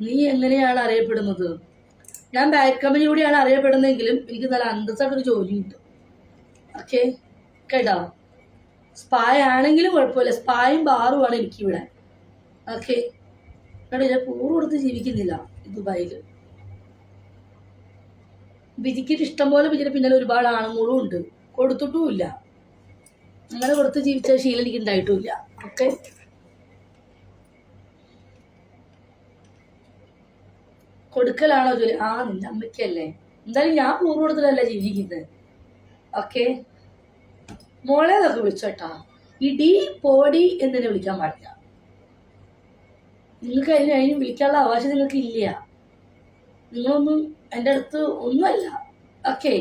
നീ എങ്ങനെയാണ് അറിയപ്പെടുന്നത്? ഞാൻ ബാക്ക് കമ്പനിയോടെയാണ് അറിയപ്പെടുന്നതെങ്കിലും എനിക്ക് നല്ല അന്തസ്സായിട്ടൊരു ജോലി കിട്ടും ഓക്കെ കേട്ടോ? സ്പായ ആണെങ്കിലും കുഴപ്പമില്ല. സ്പായും ബാറുമാണ് എനിക്കിവിടെ. ഓക്കെ കേട്ടോ ഞാൻ പൂർവം കൊടുത്ത് ജീവിക്കുന്നില്ല ദുബായിൽ വിജിക്കിട്ട് ഇഷ്ടം പോലെ വിജിയുടെ പിന്നാലെ ഒരുപാട് ആണുങ്ങളും ഉണ്ട്. കൊടുത്തിട്ടുമില്ല അങ്ങനെ കൊടുത്ത് ജീവിച്ച ശീലം എനിക്ക് ഉണ്ടായിട്ടുമില്ല ഓക്കെ കൊടുക്കലാണോ ജോലി? ആ നിന്റെ അമ്മയ്ക്കല്ലേ. എന്തായാലും ഞാൻ പൂർവ കൊടുത്തിട്ടല്ല ജീവിക്കുന്നത്. ഓക്കെ. മോളെ എന്നൊക്കെ വിളിച്ചോട്ടാ ഇടി പോടി എന്നെ വിളിക്കാൻ പാടില്ല. നിങ്ങൾക്ക് അതിന് അതിന് വിളിക്കാനുള്ള അവകാശം നിങ്ങൾക്ക് ഇല്ല. നിങ്ങളൊന്നും എന്റെ അടുത്ത് ഒന്നുമല്ല. ഓക്കെ.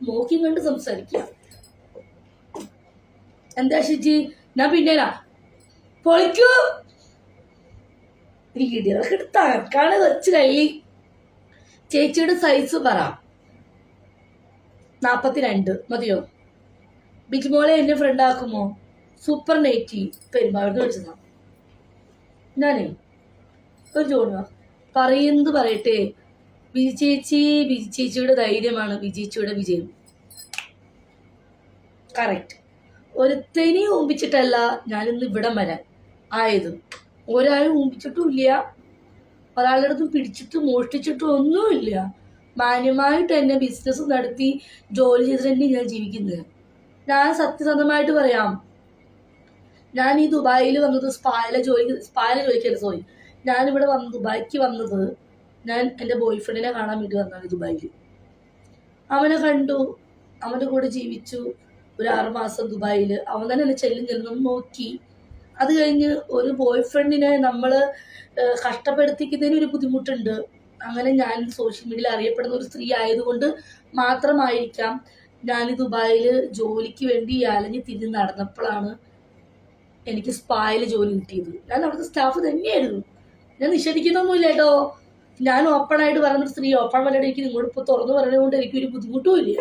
നോക്കി കണ്ട് സംസാരിക്കുക എന്താ ഷിജി? ഞാൻ പിന്നെ പൊളിക്കൂ. ഇടികളൊക്കെ തകർക്കാണ് വെച്ച് കല്ലി ചേച്ചിയുടെ സൈസ് പറ. നാപ്പത്തിരണ്ട് മതിയോ? ബിജിമോളെ എന്നെ ഫ്രണ്ട് ആക്കുമോ? സൂപ്പർ നെയ്റ്റി പെരുമാറുന്ന വിളിച്ചതാ. ഞാനേ ഒരു ജോണ പറയുന്നത് പറയട്ടെ? വിജി ചേച്ചി വിജി ചേച്ചിയുടെ ധൈര്യമാണ് വിജയിച്ചിയുടെ വിജയം. കറക്റ്റ് ഒരുത്തനെ ഊമ്പിച്ചിട്ടല്ല ഞാനിന്ന് ഇവിടം വരാൻ ആയത്. ഒരാളും ഊമ്പിച്ചിട്ടും ഇല്ല ഒരാളുടെ അടുത്ത് പിടിച്ചിട്ട് മോഷ്ടിച്ചിട്ടും ഒന്നുമില്ല. മാന്യമായിട്ട് എന്നെ ബിസിനസ് നടത്തി ജോലി ചെയ്തിട്ട് ഞാൻ ജീവിക്കുന്നത്. ഞാൻ സത്യസന്ധമായിട്ട് പറയാം. ഞാൻ ഈ ദുബായിൽ വന്നത് സ്പായിലെ ജോലി സ്പായിലെ ജോലിക്കല്ല സോറി ഞാനിവിടെ വന്ന് ദുബായിക്ക് വന്നത് ഞാൻ എന്റെ ബോയ് ഫ്രണ്ടിനെ കാണാൻ വേണ്ടി വന്നാണ് ദുബായിൽ. അവനെ കണ്ടു. അവന്റെ കൂടെ ജീവിച്ചു. ഒരു ആറ് മാസം ദുബായിൽ അവൻ തന്നെ എന്നെ ചെല്ലും ചെല്ലും നോക്കി. അത് കഴിഞ്ഞ് ഒരു ബോയ് ഫ്രണ്ടിനെ നമ്മൾ കഷ്ടപ്പെടുത്തിക്കുന്നതിന് ഒരു ബുദ്ധിമുട്ടുണ്ട്. അങ്ങനെ ഞാൻ സോഷ്യൽ മീഡിയയിൽ അറിയപ്പെടുന്ന ഒരു സ്ത്രീ ആയതുകൊണ്ട് മാത്രമായിരിക്കാം ഞാൻ ദുബായിൽ ജോലിക്ക് വേണ്ടി അലഞ്ഞ് തിരിഞ്ഞ് നടന്നപ്പോഴാണ് എനിക്ക് സ്പായിൽ ജോലി കിട്ടിയത്. ഞാൻ അവിടുത്തെ സ്റ്റാഫ് തന്നെയായിരുന്നു. ഞാൻ നിഷേധിക്കുന്നൊന്നുമില്ല കേട്ടോ. ഞാൻ ഓപ്പൺ ആയിട്ട് പറയുന്ന സ്ത്രീ ഓപ്പൺ വല്ലതും എനിക്ക് നിങ്ങളോട് ഇപ്പോൾ തുറന്നു പറയുന്നത് കൊണ്ട് എനിക്കൊരു ബുദ്ധിമുട്ടും ഇല്ല.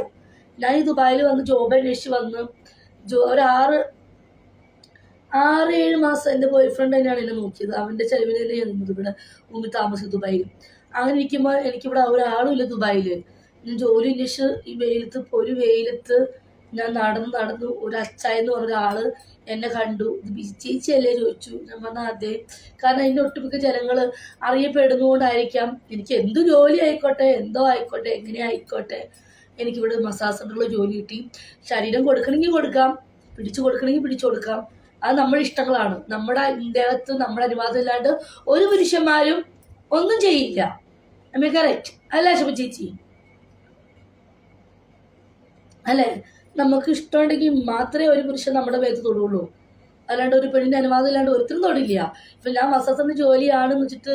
ഞാൻ ഈ ദുബായിൽ വന്ന് ജോബ് അന്വേഷിച്ച് വന്ന് ജോ ഒരു ആറ് ആറ് ഏഴ് മാസം എന്റെ ബോയ് ഫ്രണ്ട് തന്നെയാണ് എന്നെ നോക്കിയത്. അവന്റെ ചെലവിൽ തന്നെ ഞാൻ നിന്നത് ഇവിടെ മുമ്പ് താമസിച്ചു ദുബായിൽ. അങ്ങനെ ഇരിക്കുമ്പോൾ എനിക്കിവിടെ ഒരാളും ഇല്ല ദുബായിൽ ഞാൻ ജോലി അന്വേഷിച്ച് ഈ വെയിലത്ത് ഒരു വെയിലത്ത് ഞാൻ നടന്ന് നടന്നു ഒരു അച്ചായ എന്ന് പറഞ്ഞ ആൾ എന്നെ കണ്ടു. ചേച്ചിയല്ലേ ചോദിച്ചു. ഞാൻ പറഞ്ഞ അതെ. കാരണം അതിന്റെ ഒട്ടുമിക്ക ജനങ്ങൾ അറിയപ്പെടുന്നുകൊണ്ടായിരിക്കാം എനിക്ക് എന്ത് ജോലി ആയിക്കോട്ടെ എന്തോ ആയിക്കോട്ടെ എങ്ങനെ ആയിക്കോട്ടെ. എനിക്കിവിടെ മസാജ് സെന്ററിൽ ജോലി കിട്ടി. ശരീരം കൊടുക്കണമെങ്കിൽ കൊടുക്കാം. പിടിച്ചു കൊടുക്കണമെങ്കിൽ പിടിച്ചു കൊടുക്കാം. അത് നമ്മുടെ ഇഷ്ടങ്ങളാണ്. നമ്മുടെ ദേഹത്ത് നമ്മുടെ അനുവാദം ഇല്ലാണ്ട് ഒരു പുരുഷന്മാരും ഒന്നും ചെയ്യില്ല. അമ്മ കറക്റ്റ് അല്ല ശുഭ ചേച്ചി? അല്ലേ? നമുക്ക് ഇഷ്ടമുണ്ടെങ്കിൽ മാത്രമേ ഒരു പുരുഷൻ നമ്മുടെ പേര് തൊടുള്ളൂ. അല്ലാണ്ട് ഒരു പെണ്ണിന്റെ അനുവാദം ഇല്ലാണ്ട് ഒരുത്തരും തൊടില്ല. ഇപ്പൊ ഞാൻ മസാജ് സെന്റർ വെച്ചിട്ട്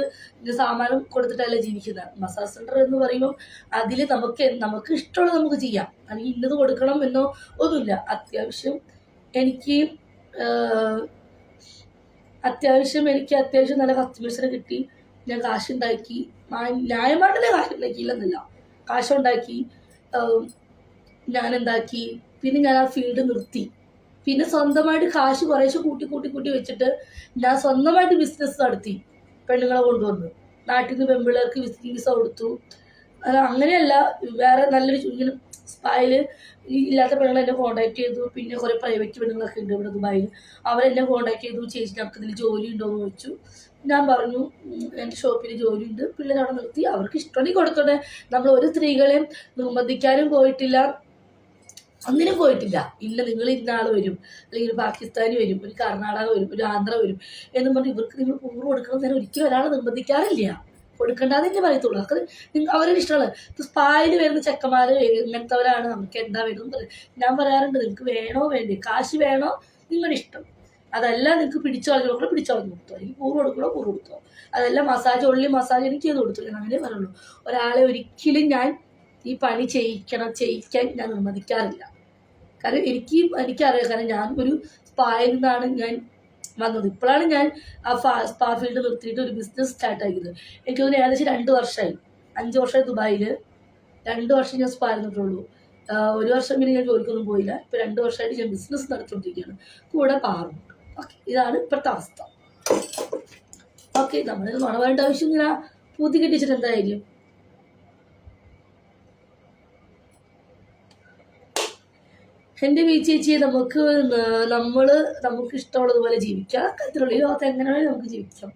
സാമാനം കൊടുത്തിട്ടല്ല ജീവിക്കുന്നത് മസാജ് സെന്റർ എന്ന് പറയുമ്പോൾ അതിൽ നമുക്ക് നമുക്ക് ഇഷ്ടമുള്ളത് നമുക്ക് ചെയ്യാം. അല്ലെങ്കിൽ ഇന്നത് കൊടുക്കണം എന്നോ ഒന്നുമില്ല. അത്യാവശ്യം എനിക്ക് അത്യാവശ്യം എനിക്ക് അത്യാവശ്യം നല്ല കസ്റ്റമേഴ്സിനെ കിട്ടി. ഞാൻ കാശുണ്ടാക്കി. ന്യായമായിട്ടല്ലേ കാശുണ്ടാക്കിയില്ലെന്നില്ല. കാശുണ്ടാക്കി ഞാൻ എന്താക്കി പിന്നെ ഞാൻ ആ ഫീൽഡ് നിർത്തി. പിന്നെ സ്വന്തമായിട്ട് കാശ് കുറേശ്ശെ കൂട്ടി കൂട്ടി കൂട്ടി വെച്ചിട്ട് ഞാൻ സ്വന്തമായിട്ട് ബിസിനസ് നടത്തി പെണ്ണുങ്ങളെ കൊണ്ടുവന്ന്. നാട്ടിൽ നിന്ന് പെൺപിള്ളേർക്ക് വിസിറ്റിംഗ് വിസ കൊടുത്തു. അങ്ങനെയല്ല വേറെ നല്ലൊരു ഇങ്ങനെ സ്പായിൽ ഇല്ലാത്ത പെണ്ണുങ്ങൾ എന്നെ കോണ്ടാക്ട് ചെയ്തു. പിന്നെ കുറേ പ്രൈവറ്റ് പെണ്ണുങ്ങളൊക്കെ ഉണ്ട് ഇവിടെ ദുബായിൽ അവരെന്നെ കോണ്ടാക്ട് ചെയ്തു. ചേച്ചി നമുക്ക് ഇതിൽ ജോലി ഉണ്ടോ? എന്ന് ചോദിച്ചു. ഞാൻ പറഞ്ഞു എന്റെ ഷോപ്പിൽ ജോലി ഉണ്ട്. അവിടെ നിർത്തി. അവർക്ക് ഇഷ്ടമാണെങ്കിൽ കൊടുത്തോട്ടെ. നമ്മൾ ഒരു സ്ത്രീകളെയും നിർബന്ധിക്കാനും പോയിട്ടില്ല. ഒന്നിനും പോയിട്ടില്ല. ഇല്ല നിങ്ങൾ ഇന്നാൾ വരും. അല്ലെങ്കിൽ ഒരു പാകിസ്ഥാനി വരും ഒരു കർണാടക വരും ഒരു ആന്ധ്ര വരും എന്ന് പറഞ്ഞ് ഇവർക്ക് നിങ്ങൾ പൂർവം കൊടുക്കണം നേരം ഒരിക്കലും ഒരാളെ നിർബന്ധിക്കാറില്ല. കൊടുക്കണ്ടെന്ന് പറയത്തുള്ളൂ. അത് നിങ്ങൾ അവരുടെ ഇഷ്ടമാണ്. ഇപ്പം സ്പായിൽ വരുന്ന ചെക്കന്മാർ ഇങ്ങനത്തെവരാണ്. നമുക്ക് എന്താ പറയും ഞാൻ പറയാറുണ്ട് നിങ്ങൾക്ക് വേണോ വേണ്ടേ? കാശ് വേണോ? നിങ്ങളുടെ ഇഷ്ടം. അതല്ല നിങ്ങൾക്ക് പിടിച്ചു കളഞ്ഞു കൊടുക്കണോ പിടിച്ചു കളഞ്ഞു കൊടുത്തോ. അല്ലെങ്കിൽ പൂർവം കൊടുക്കണോ പൂർവം കൊടുത്തോ. അതല്ല മസാജ് ഉള്ളി മസാജ് എനിക്ക് ചെയ്ത് കൊടുത്തു. ഞാൻ അങ്ങനെ പറയുള്ളൂ. ഒരാളെ ഒരിക്കലും ഞാൻ ഈ പണി ചെയ്യിക്കണം ചെയ്യിക്കാൻ ഞാൻ നിർബന്ധിക്കാറില്ല. കാരണം എനിക്ക് എനിക്കറിയാം. കാരണം ഞാൻ ഒരു സ്പായിൽ നിന്നാണ് ഞാൻ വന്നത്. ഇപ്പോഴാണ് ഞാൻ ആ സ്പാ ഫീൽഡ് നിർത്തിയിട്ട് ഒരു ബിസിനസ് സ്റ്റാർട്ട് ആക്കിയത്. എനിക്ക് തോന്നുന്നു ഏകദേശം രണ്ട് വർഷമായി. അഞ്ച് വർഷമായി ദുബായിൽ രണ്ട് വർഷം ഞാൻ സ്പാ ഇരുന്നിട്ടുള്ളൂ ഒരു വർഷം പിന്നെ ഞാൻ ജോലിക്കൊന്നും പോയില്ല. ഇപ്പം രണ്ട് വർഷമായിട്ട് ഞാൻ ബിസിനസ് നടത്തിക്കൊണ്ടിരിക്കുകയാണ്. കൂടെ പാറും. ഓക്കെ ഇതാണ് ഇപ്പോഴത്തെ അവസ്ഥ. ഓക്കെ നമ്മൾ നുണ ആവശ്യം ഇങ്ങനെ പൂത്തി കെട്ടിച്ചിട്ട് എന്തായാലും. എന്റെ വീ ചേച്ചി നമുക്ക് നമ്മൾ നമുക്ക് ഇഷ്ടമുള്ളതുപോലെ ജീവിക്കാം. കത്തിലുള്ള അത് എങ്ങനെ നമുക്ക് ജീവിക്കാം.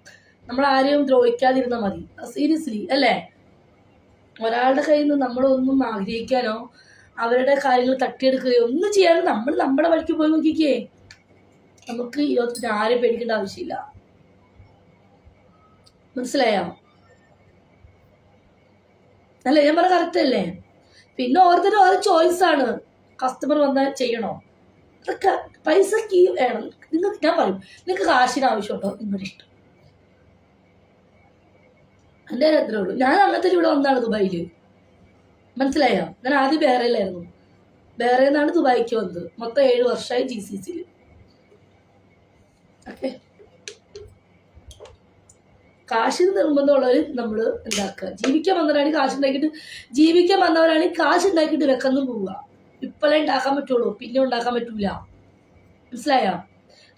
നമ്മൾ ആരെയും ദ്രോഹിക്കാതിരുന്നാൽ മതി. സീരിയസ്ലി അല്ലേ? ഒരാളുടെ കയ്യിൽ നിന്ന് നമ്മളൊന്നും ആഗ്രഹിക്കാനോ അവരുടെ കാര്യങ്ങൾ തട്ടിയെടുക്കുകയോ ഒന്നും ചെയ്യാതെ നമ്മൾ നമ്മുടെ വഴിക്ക് പോയി നോക്കിക്കേ. നമുക്ക് ഈ ലോകത്തിന് ആരെയും പേടിക്കേണ്ട ആവശ്യമില്ല. മനസ്സിലായോ? അല്ലേ? ഞാൻ പറഞ്ഞ കറക്റ്റ് അല്ലേ? പിന്നെ ഓരോരുത്തരും ഓരോ ചോയ്സ് ആണ്. കസ്റ്റമർ വന്നാൽ ചെയ്യണോ? അതൊക്കെ പൈസക്ക് വേണം. നിങ്ങൾക്ക് ഞാൻ പറയും നിങ്ങൾക്ക് കാശിന് ആവശ്യമുണ്ടോ? നിങ്ങളുടെ ഇഷ്ടം എന്റെ അത്രേ ഉള്ളൂ. ഞാൻ അങ്ങനത്തെ ഇവിടെ വന്നാണ് ദുബായിൽ മനസ്സിലായോ? ഞാൻ ആദ്യം ബേറയിലായിരുന്നു ബേറയിൽ നിന്നാണ് ദുബായിക്ക് വന്നത്. മൊത്തം ഏഴ് വർഷമായി ജി സി സിയിൽ ഓക്കെ. കാശിന് നിർബന്ധമുള്ളവർ നമ്മൾ എന്താക്കുക? ജീവിക്കാൻ വന്നവരാണെങ്കിൽ കാശ് ഉണ്ടാക്കിയിട്ട് ജീവിക്കാൻ വന്നവരാണെങ്കിൽ കാശ് ഉണ്ടാക്കിയിട്ട് വെക്കുന്നു പോവുക. ഇപ്പോഴേ ഉണ്ടാക്കാൻ പറ്റുള്ളൂ. പിന്നെ ഉണ്ടാക്കാൻ പറ്റൂല. മനസ്സിലായോ?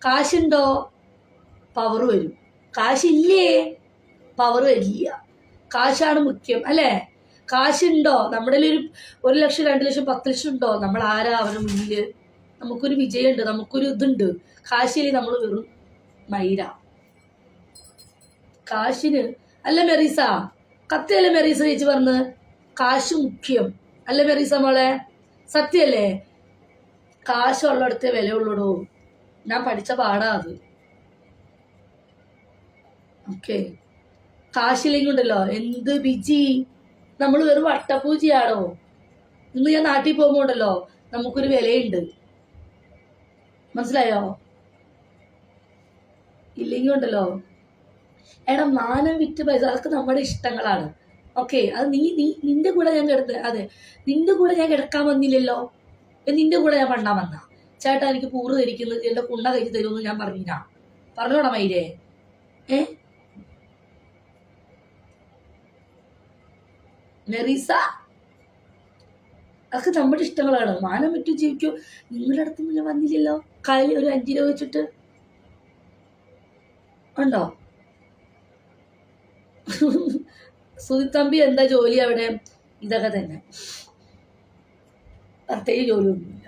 കാശുണ്ടോ? പവർ വരും. കാശില്ലേ? പവർ വരില്ല. കാശാണ് മുഖ്യം അല്ലേ? കാശുണ്ടോ? നമ്മുടെ ഒരു ഒരു ലക്ഷം രണ്ട് ലക്ഷം പത്ത് ലക്ഷം ഉണ്ടോ? നമ്മൾ ആരാ അവരുടെ മുന്നിൽ നമുക്കൊരു വിജയമുണ്ട് നമുക്കൊരു ഇതുണ്ട്. കാശില്ലേ നമ്മൾ വെറും മൈര. കാശിന് അല്ല മെറീസ കത്തയല്ലേ മെറീസ ചേച്ചി പറഞ്ഞ് കാശ് മുഖ്യം. അല്ല മെറീസ മോളെ? സത്യല്ലേ? കാശുള്ളിടത്തേ വിലയുള്ളടോ? ഞാൻ പഠിച്ച പാടാ അത്. ഓക്കെ. കാശില്ലെങ്കിൽ ഉണ്ടല്ലോ എന്ത് ബിജി? നമ്മൾ വെറും വട്ടപൂജയാണോ ഇന്ന് ഞാൻ നാട്ടിൽ പോകുമ്പോൾ ഉണ്ടല്ലോ നമുക്കൊരു വിലയുണ്ട്. മനസ്സിലായോ? ഇല്ലെങ്കിൽ ഉണ്ടല്ലോ എടാ മാനം വിറ്റ് പൈസ അതൊക്കെ നമ്മുടെ ഇഷ്ടങ്ങളാണ്. ഓക്കെ അത് നീ നീ നിന്റെ കൂടെ ഞാൻ കിടന്ന് അതെ നിന്റെ കൂടെ ഞാൻ കിടക്കാൻ വന്നില്ലല്ലോ? നിന്റെ കൂടെ ഞാൻ പണ്ടാൻ വന്ന? ചേട്ടാ എനിക്ക് പൂറ് ധരിക്കുന്നത് എന്റെ കുണ്ട കഴിച്ച് തരുമെന്ന് ഞാൻ പറഞ്ഞില്ല പറഞ്ഞോടാ മൈരേ ഏ? മെറീസ അതൊക്കെ നമ്മുടെ ഇഷ്ടങ്ങളാണ്. മാനം വിറ്റ് ജീവിക്കൂ. നിങ്ങളുടെ അടുത്തൊന്നും ഞാൻ വന്നില്ലല്ലോ? കാലിൽ ഒരു അഞ്ച് രൂപ വെച്ചിട്ട്? ഉണ്ടോ? സുതിത്തമ്പി എന്താ ജോലി അവിടെ? ഇതൊക്കെ തന്നെ. പ്രത്യേകിച്ച് ജോലിയൊന്നുമില്ല.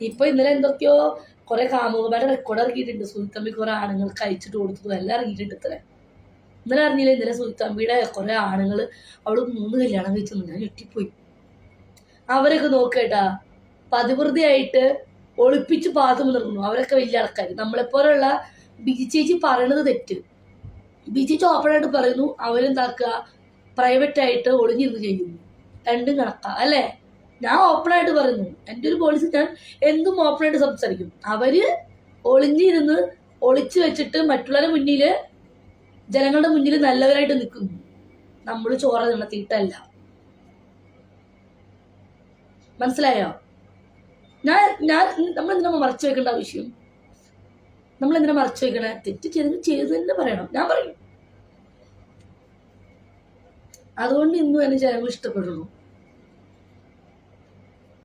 ഇപ്പൊ ഇന്നലെ എന്തൊക്കെയോ കുറെ കാമുകന്മാരുടെ റെക്കോർഡ് ഇറങ്ങിയിട്ടുണ്ട് തമ്പി കുറെ ആണുങ്ങൾക്ക് അയച്ചിട്ട് കൊടുത്തതും എല്ലാം ഇറങ്ങിയിട്ടുണ്ട് ഇത്ര. ഇന്നലെ അറിഞ്ഞില്ല? ഇന്നലെ സുൽത്തമ്പിയുടെ കുറെ ആണുങ്ങൾ അവൾ മൂന്ന് കല്യാണം കഴിച്ചു ഞാൻ ഞെട്ടിപ്പോയി. അവരൊക്കെ നോക്കേട്ടാ പതിവൃതിയായിട്ട് ഒളിപ്പിച്ച് പാത്തു നിർന്നു അവരൊക്കെ വലിയ ആൾക്കാർ നമ്മളെപ്പോലുള്ള ബിജി ചേച്ചി പറയണത് തെറ്റ്. ബിജി ചേച്ചി ഓപ്പണായിട്ട് പറയുന്നു അവരെന്താക്കുക? പ്രൈവറ്റ് ആയിട്ട് ഒളിഞ്ഞിരുന്ന് ചെയ്യുന്നു. രണ്ടും കണക്കാ അല്ലേ? ഞാൻ ഓപ്പണായിട്ട് പറയുന്നു. എന്റെ ഒരു പോളിസി ഞാൻ എന്തും ഓപ്പണായിട്ട് സംസാരിക്കും അവർ ഒളിഞ്ഞിരുന്ന് ഒളിച്ചു വെച്ചിട്ട് മറ്റുള്ളവരുടെ മുന്നിൽ ജനങ്ങളുടെ മുന്നിൽ നല്ലവരായിട്ട് നിൽക്കുന്നു. നമ്മൾ ചോറ നടത്തിയിട്ടല്ല. മനസ്സിലായോ? ഞാൻ ഞാൻ നമ്മൾ എന്തിനാ മറച്ചു വെക്കേണ്ട ആവശ്യം? നമ്മൾ എന്തിനാ മറച്ചു വെക്കണേ? തെറ്റ് ചെയ്ത് ചെയ്തു തന്നെ പറയണം. ഞാൻ പറയും. അതുകൊണ്ട് ഇന്നും എന്നെ ജനങ്ങൾ ഇഷ്ടപ്പെടുന്നു.